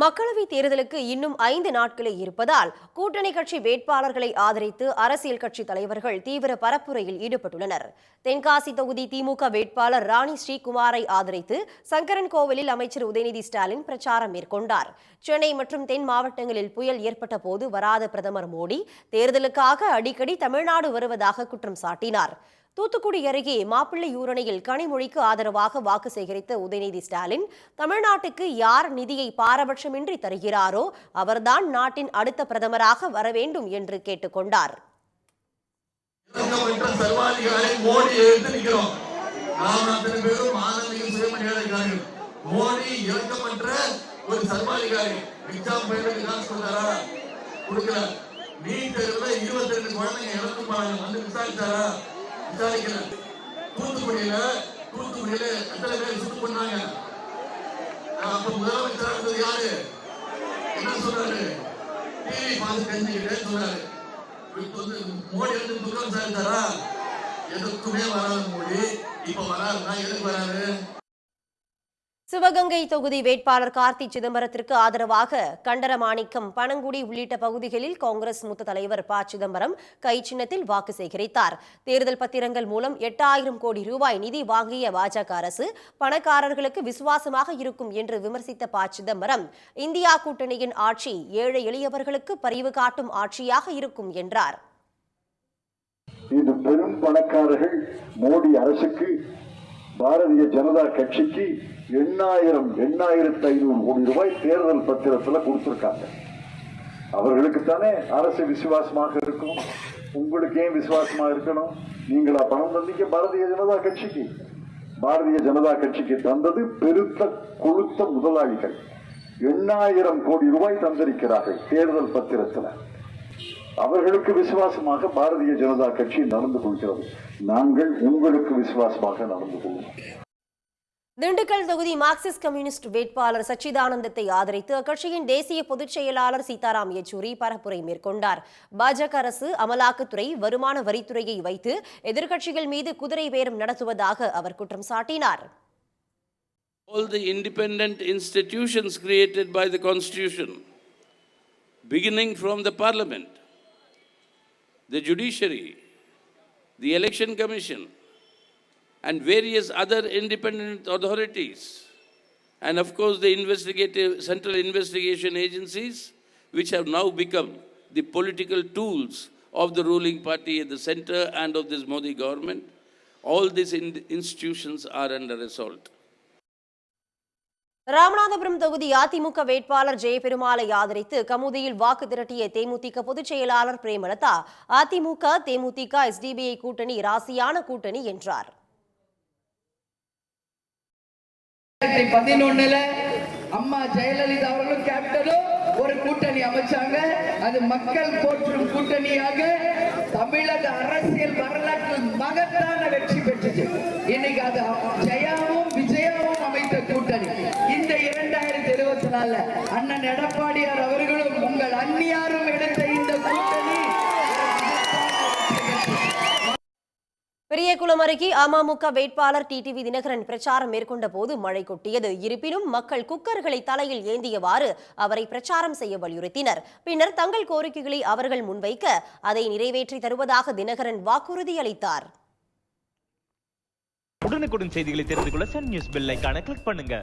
மக்களவைத் தேர்தலுக்கு இன்னும் ஐந்து நாட்களே இருப்பதால் கூட்டணி கட்சி வேட்பாளர்களை ஆதரித்து அரசியல் கட்சி தலைவர்கள் தீவிர பரப்புரையில் ஈடுபட்டுள்ளனர். தென்காசி தொகுதி திமுக வேட்பாளர் ராணி ஸ்ரீகுமாரை ஆதரித்து சங்கரன் கோவிலில் அமைச்சர் உதயநிதி ஸ்டாலின் பிரச்சாரம் மேற்கொண்டார். சென்னை மற்றும் தென் மாவட்டங்களில் புயல் ஏற்பட்ட போது வராத பிரதமர் மோடி தேர்தலுக்காக அடிக்கடி தமிழ்நாடு வருவதாக குற்றம் சாட்டினார். தூத்துக்குடி அருகே மாப்பிள்ளை மாப்பிள்ளையூரணியில் கனிமொழிக்கு ஆதரவாக வாக்கு சேகரித்த உதயநிதி ஸ்டாலின் தமிழ்நாட்டுக்கு யார் நிதியை பாரபட்சமின்றி தருகிறாரோ அவர்தான் நாட்டின் அடுத்த பிரதமராக வர வேண்டும் என்று கேட்டுக்கொண்டார் இறக்கப்பட்ட சர்வாதிகாரி நீட் இருபத்தி ரெண்டு குழந்தைங்க இறந்து போனாங்க வந்து விசாரிச்சாரா? விசாரிக்கல தூத்துக்குடியில தூத்துக்குடியில எத்தனை பேர் சுட்டு பண்ணாங்க அப்ப முதலமைச்சரா இருந்தது யாரு? என்ன சொல்றாரு? டிவி பார்த்து தெரிஞ்சுக்கிட்டேன்னு சொல்றாரு. இப்ப வந்து மோடி வந்து துக்கம் சார்ந்தாரா எதுக்குமே வராது மோடி. இப்ப வராதுன்னா எதுக்கு வராது சிவகங்கை தொகுதி வேட்பாளர் கார்த்தி சிதம்பரத்திற்கு ஆதரவாக கண்டரமாணிக்கம் பனங்குடி உள்ளிட்ட பகுதிகளில் காங்கிரஸ் மூத்த தலைவர் ப. சிதம்பரம் கை சின்னத்தில் வாக்கு சேகரித்தார். தேர்தல் பத்திரங்கள் மூலம் எட்டாயிரம் கோடி ரூபாய் நிதி வாங்கிய பாஜக அரசு பணக்காரர்களுக்கு விசுவாசமாக இருக்கும் என்று விமர்சித்த ப. சிதம்பரம் இந்தியா கூட்டணியின் ஆட்சி ஏழை எளியவர்களுக்கு பரிவு காட்டும் ஆட்சியாக இருக்கும் என்றார். இது பெரும் பணக்காரர்கள் மோடி அரசுக்கு பாரதிய ஜனதா கட்சிக்கு எண்ணாயிரம் எண்ணாயிரத்தி ஐநூறு கோடி ரூபாய் தேர்தல் பத்திரத்தில் கொடுத்துருக்காங்க. அவர்களுக்கு தானே அரசு விசுவாசமாக இருக்கும்? உங்களுக்கு ஏன் விசுவாசமா இருக்கணும்? நீங்களா பணம் தந்தீங்க பாரதிய ஜனதா கட்சிக்கு? பாரதிய ஜனதா கட்சிக்கு தந்தது பெருத்த கொழுத்த முதலாளிகள். எண்ணாயிரம் கோடி ரூபாய் தந்திருக்கிறார்கள் தேர்தல் பத்திரத்தில். அவர்களுக்கு விசுவாசமாக பாரதிய ஜனதா கட்சி நடந்து கொள்கிறது. நாங்கள் உங்களுக்கு விசுவாசமாக நடந்து கொள்வோம். திண்டுக்கல் தொகுதி மார்க்சிஸ்ட் கம்யூனிஸ்ட் வேட்பாளர் சச்சிதானந்தத்தை ஆதரித்து அக்கட்சியின் தேசிய பொதுச் செயலாளர் சீதாராம் யெச்சூரி பரப்புரை மேற்கொண்டார். பாஜக அரசு அமலாக்கத்துறை வருமான வரித்துறையை வைத்து எதிர்க்கட்சிகள் மீது குதிரை பேரம் நடத்துவதாக அவர் குற்றம் சாட்டினார். All the independent institutions created by the Constitution, beginning from the Parliament, the judiciary, the Election Commission, and various other independent authorities, and of course the investigative central investigation agencies, which have now become the political tools of the ruling party at the center and of this Modi government. All these in- institutions are under assault. Ramanathapuram தொகுதி அதிமுக வேட்பாளர் ஜெயபெருமாளை ஆதரித்து கமுதியில் வாக்கு திரட்டிய தேமுதிக பொதுச் செயலாளர் பிரேமலதா அதிமுக தேமுதிக SDPI கூட்டணி ராசியான கூட்டணி என்றார் ரெண்டாயிரத்தி பதினொன்னுல அம்மா ஜெயலலிதா அவர்களும் கேப்டனும் ஒரு கூட்டணி அமைச்சாங்க. அது மக்கள் போற்றும் கூட்டணியாக தமிழக அரசியல் வரலாற்றில் மகத்தான வெற்றி பெற்றது. இன்னைக்கு அது ஜெயாவும் விஜயாவும் அமைத்த கூட்டணி. இந்த இரண்டாயிரத்தி இருபத்தி நாலுல அண்ணன் எடப்பாடியார் அவர்களும் உங்கள் அந்நியாரும் எடுத்த இந்த கூட்டணி பெரியகுளம் அருகே அமமுக வேட்பாளர் டிடிவி தினகரன் பிரச்சாரம் மேற்கொண்ட போது மழை கொட்டியது. இருப்பினும் மக்கள் குக்கர்களை தலையில் ஏந்தியவாறு அவரை பிரச்சாரம் செய்ய வலியுறுத்தினர். பின்னர் தங்கள் கோரிக்கைகளை அவர்கள் முன்வைக்க அதை நிறைவேற்றி தருவதாக தினகரன் வாக்குறுதி அளித்தார். உடனுக்குடன் செய்திகளை தெரிந்து கொள்ள சன் நியூஸ் பெல் கிளிக் பண்ணுங்க.